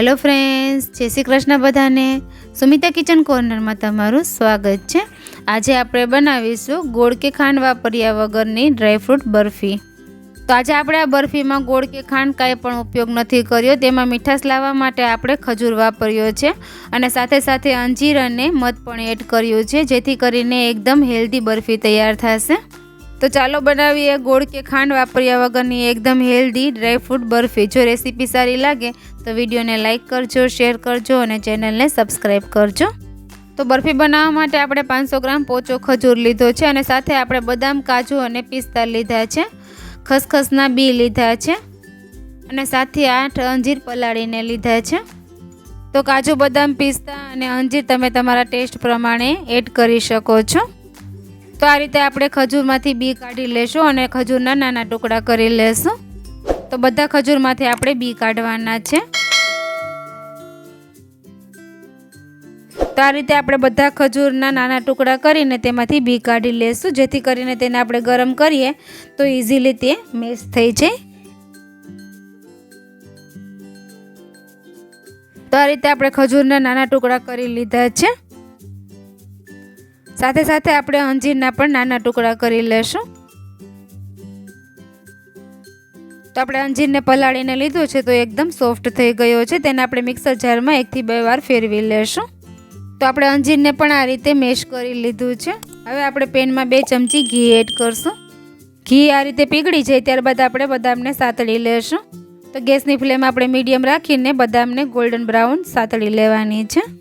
Hello friends, જય શ્રી કૃષ્ણ બધાને. Sumita kitchen કોર્નરમાં તમારું સ્વાગત છે. આજે આપણે બનાવીશું ગોળ કે ખાંડ વાપર્યા વગરની ડ્રાયફ્રૂટ બરફી. તો આજે આપણે આ બરફીમાં ગોળ કે ખાંડ કાંઈ પણ ઉપયોગ નથી કર્યો. તેમાં મીઠાશ લાવવા માટે આપણે ખજૂર વાપર્યો છે અને સાથે સાથે અંજીર અને મધ પણ એડ કર્યું છે, જેથી કરીને એકદમ હેલ્ધી બરફી તૈયાર થશે. તો ચાલો બનાવીએ ગોળ કે ખાંડ વાપર્યા વગરની એકદમ હેલ્ધી ડ્રાયફ્રૂટ બરફી. જો રેસીપી સારી લાગે તો વિડીયોને લાઇક કરજો શેર કરજો અને ચેનલને સબસ્ક્રાઈબ કરજો. તો બરફી બનાવવા માટે આપણે પાંચસો ગ્રામ પોચો ખજૂર લીધો છે અને સાથે આપણે બદામ, કાજુ અને પિસ્તા લીધા છે. ખસખસના બી લીધા છે. અને સાથે આઠ અંજીર પલાળીને લીધા છે. તો કાજુ, બદામ, પિસ્તા અને અંજીર તમે તમારા ટેસ્ટ પ્રમાણે એડ કરી શકો છો. તો આ રીતે આપણે ખજૂરમાંથી બી કાઢી લેશું અને ખજૂરના નાના ટુકડા કરી લેશું. તો બધા ખજૂરમાંથી આપણે બી કાઢવાના છે. તો આ રીતે આપણે બધા ખજૂરના નાના ટુકડા કરીને તેમાંથી બી કાઢી લેશું. જેથી કરીને તેને આપણે ગરમ કરીએ તો ઇઝીલી તે મેશ થઈ જાય. તો આ રીતે આપણે ખજૂરના નાના ટુકડા કરી લીધા છે. સાથે સાથે આપણે અંજીરના પણ નાના ટુકડા કરી લેશું. તો આપણે અંજીરને પલાળીને લીધું છે તો એકદમ સોફ્ટ થઈ ગયો છે. તેને આપણે મિક્સર જારમાં એકથી બે વાર ફેરવી લેશું. તો આપણે અંજીરને પણ આ રીતે મેશ કરી લીધું છે. હવે આપણે પેનમાં બે ચમચી ઘી એડ કરશું. ઘી આ રીતે પીગળી જાય ત્યારબાદ આપણે બદામને સાતળી લેશું. તો ગેસની ફ્લેમ આપણે મીડિયમ રાખીને બદામને ગોલ્ડન બ્રાઉન સાતળી લેવાની છે.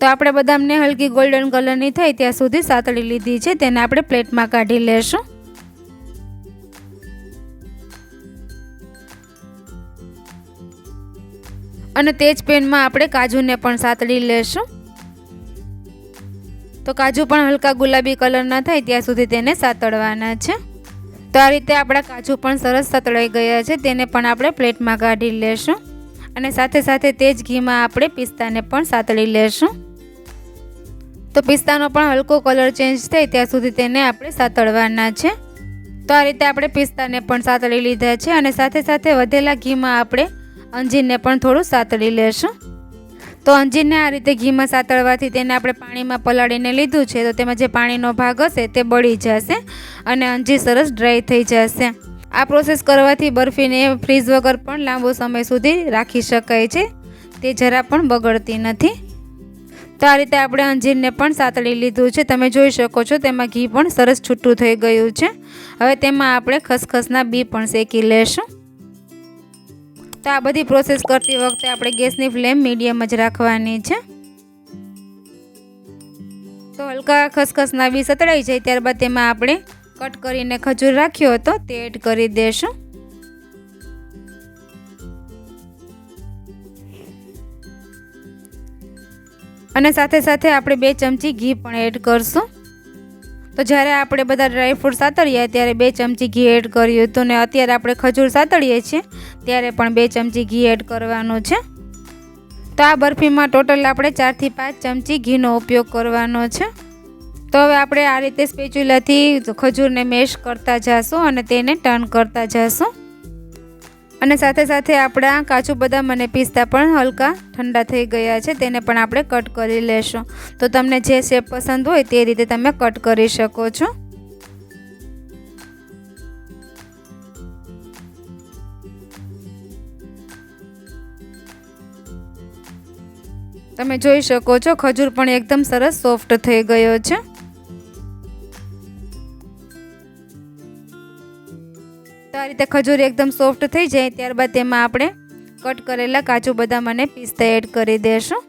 તો આપણે બદામને હલકી ગોલ્ડન કલરની થાય ત્યાં સુધી સાતળી લીધી છે, તેને આપણે પ્લેટમાં કાઢી લેશું. અને તે જ પેનમાં આપણે કાજુને પણ સાતળી લેશું. તો કાજુ પણ હલકા ગુલાબી કલરના થાય ત્યાં સુધી તેને સાતળવાના છે. તો આ રીતે આપણા કાજુ પણ સરસ સાતળાઈ ગયા છે, તેને પણ આપણે પ્લેટમાં કાઢી લેશું. અને સાથે સાથે તે જ ઘીમાં આપણે પિસ્તાને પણ સાતળી લેશું. તો પિસ્તાનો પણ હલકો કલર ચેન્જ થાય ત્યાં સુધી તેને આપણે સાતળવાના છે. તો આ રીતે આપણે પિસ્તાને પણ સાતળી લીધા છે અને સાથે સાથે વધેલા ઘીમાં આપણે અંજીરને પણ થોડું સાતળી લેશું. તો અંજીરને આ રીતે ઘીમાં સાતળવાથી તેને આપણે પાણીમાં પલાળીને લીધું છે તો તેમાં જે પાણીનો ભાગ હશે તે બળી જશે અને અંજીર સરસ ડ્રાય થઈ જશે. આ પ્રોસેસ કરવાથી બરફીને ફ્રીઝ વગર પણ લાંબો સમય સુધી રાખી શકાય છે. તે જરા પણ બગડતી નથી. તો આ રીતે આપણે અંજીરને પણ સાતળી લીધું છે. તમે જોઈ શકો છો તેમાં ઘી પણ સરસ છૂટું થઈ ગયું છે. હવે તેમાં આપણે ખસખસના બી પણ શેકી લેશું. તો આ બધી પ્રોસેસ કરતી વખતે આપણે ગેસની ફ્લેમ મીડિયમ જ રાખવાની છે. તો હલકા ખસખસના બી સતળાઈ જાય ત્યારબાદ તેમાં આપણે કટ કરીને ખજૂર રાખ્યો હતો તે એડ કરી દેશું. અને સાથે સાથે આપણે બે ચમચી ઘી પણ એડ કરશું. તો જ્યારે આપણે બધા ડ્રાય ફ્રૂટ સાતળીએ ત્યારે બે ચમચી ઘી એડ કર્યું હતું ને અત્યારે આપણે ખજૂર સાતળીએ છીએ, ત્યારે પણ બે ચમચી ઘી એડ કરવાનું છે. તો આ બરફીમાં ટોટલ આપણે ચારથી પાંચ ચમચી ઘીનો ઉપયોગ કરવાનો છે. તો હવે આપણે આ રીતે સ્પેચ્યુલાથી ખજૂરને મેશ કરતા જઈશું અને તેને ટર્ન કરતા જઈશું અને સાથે સાથે આપણા કાચું બદામ અને પિસ્તા પણ હલકા ઠંડા થઈ ગયા છે, તેને પણ આપણે કટ કરી લેશું. તો તમને જે શેપ પસંદ હોય તે રીતે તમે કટ કરી શકો છો. તમે જોઈ શકો છો, ખજૂર પણ એકદમ સરસ સોફ્ટ થઈ ગયો છે. તો રીતે ખજૂર એકદમ સોફ્ટ થઈ જાય, ત્યારબાદ તેમાં આપણે કટ કરેલા કાજુ બદામ અને પિસ્તા એડ કરી દેશું.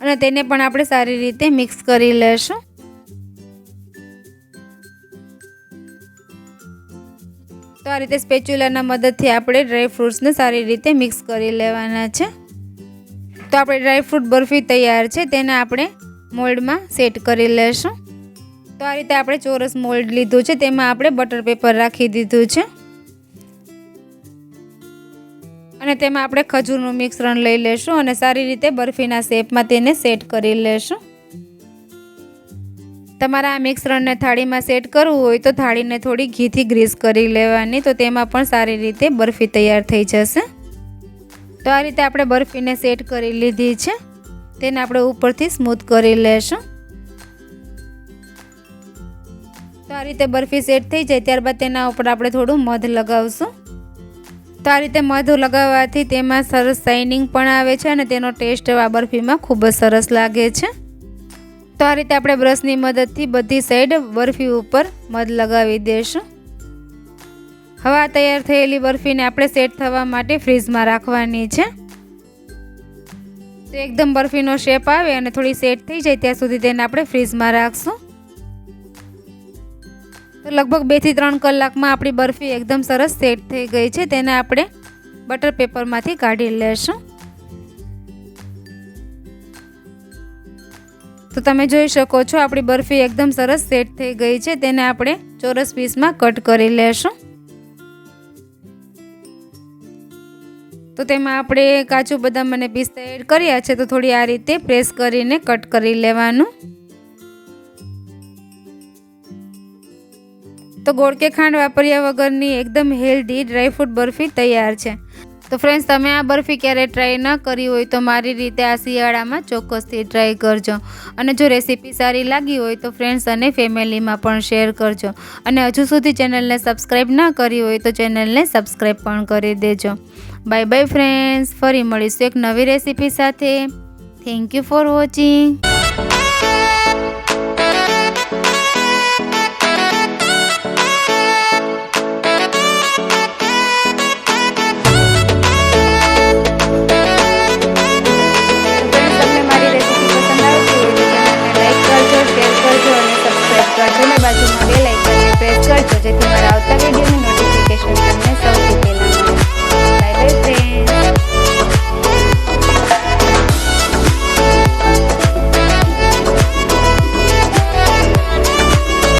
અને તેને પણ આપણે સારી રીતે મિક્સ કરી લેશું. તો આ રીતે સ્પેચ્યુલાના મદદથી આપણે ડ્રાય ફ્રૂટ્સને સારી રીતે મિક્સ કરી લેવાના છે. તો આપણે ડ્રાયફ્રૂટ બરફી તૈયાર છે, તેને આપણે મોલ્ડમાં સેટ કરી લેશું. તો આ રીતે આપણે ચોરસ મોલ્ડ લીધું છે, તેમાં આપણે બટર પેપર રાખી દીધું છે. અને તેમાં આપણે ખજૂરનું મિશ્રણ લઈ લેશું અને સારી રીતે બરફીના શેપમાં તેને સેટ કરી લેશું. તમારા આ મિશ્રણને થાળીમાં સેટ કરવું હોય તો થાળીને થોડી ઘીથી ગ્રીસ કરી લેવાની, તો તેમાં પણ સારી રીતે બરફી તૈયાર થઈ જશે. તો આ રીતે આપણે બરફીને સેટ કરી લીધી છે. તેને આપણે ઉપરથી સ્મૂથ કરી લેશું. તો આ રીતે બરફી સેટ થઈ જાય, ત્યારબાદ તેના ઉપર આપણે થોડું મધ લગાવશું. તો આ રીતે મધ લગાવવાથી તેમાં સરસ શાઇનિંગ પણ આવે છે અને તેનો ટેસ્ટ આ બરફીમાં ખૂબ જ સરસ લાગે છે. તો આ રીતે આપણે બ્રશની મદદથી બધી સાઈડ બરફી ઉપર મધ લગાવી દઈશું હવે તૈયાર થયેલી બરફીને આપણે સેટ થવા માટે ફ્રીઝમાં રાખવાની છે. તો એકદમ બરફીનો શેપ આવે અને થોડી સેટ થઈ જાય ત્યાં સુધી તેને આપણે ફ્રીઝમાં રાખશું. તો લગભગ બેથી ત્રણ કલાકમાં આપણી બરફી એકદમ સરસ સેટ થઈ ગઈ છે. તેને આપણે બટર પેપરમાંથી કાઢી લેશું. તો તમે જોઈ શકો છો આપણી બરફી એકદમ સરસ સેટ થઈ ગઈ છે. તેને આપણે ચોરસ પીસમાં કટ કરી લેશું. તો તેમાં આપણે કાજુ બદામ અને પિસ્તા એડ કર્યા છે, તો થોડી આ રીતે પ્રેસ કરીને કટ કરી લેવાનું. તો ગોળ કે ખાંડ વાપર્યા વગરની એકદમ હેલ્ધી ડ્રાયફ્રૂટ બરફી તૈયાર છે. તો ફ્રેન્ડ્સ તમે આ બરફી ક્યારે ટ્રાય ન કરી હોય તો મારી રીતે આ શિયાળામાં ચોક્કસથી ટ્રાય કરજો. અને જો રેસીપી સારી લાગી હોય તો ફ્રેન્ડ્સ અને ફેમિલીમાં પણ શેર કરજો. અને હજુ સુધી ચેનલને સબસ્ક્રાઈબ ના કરી હોય તો ચેનલને સબસ્ક્રાઈબ પણ કરી દેજો. બાય બાય ફ્રેન્ડ્સ ફરી મળીશું એક નવી રેસીપી સાથે. Thank you for watching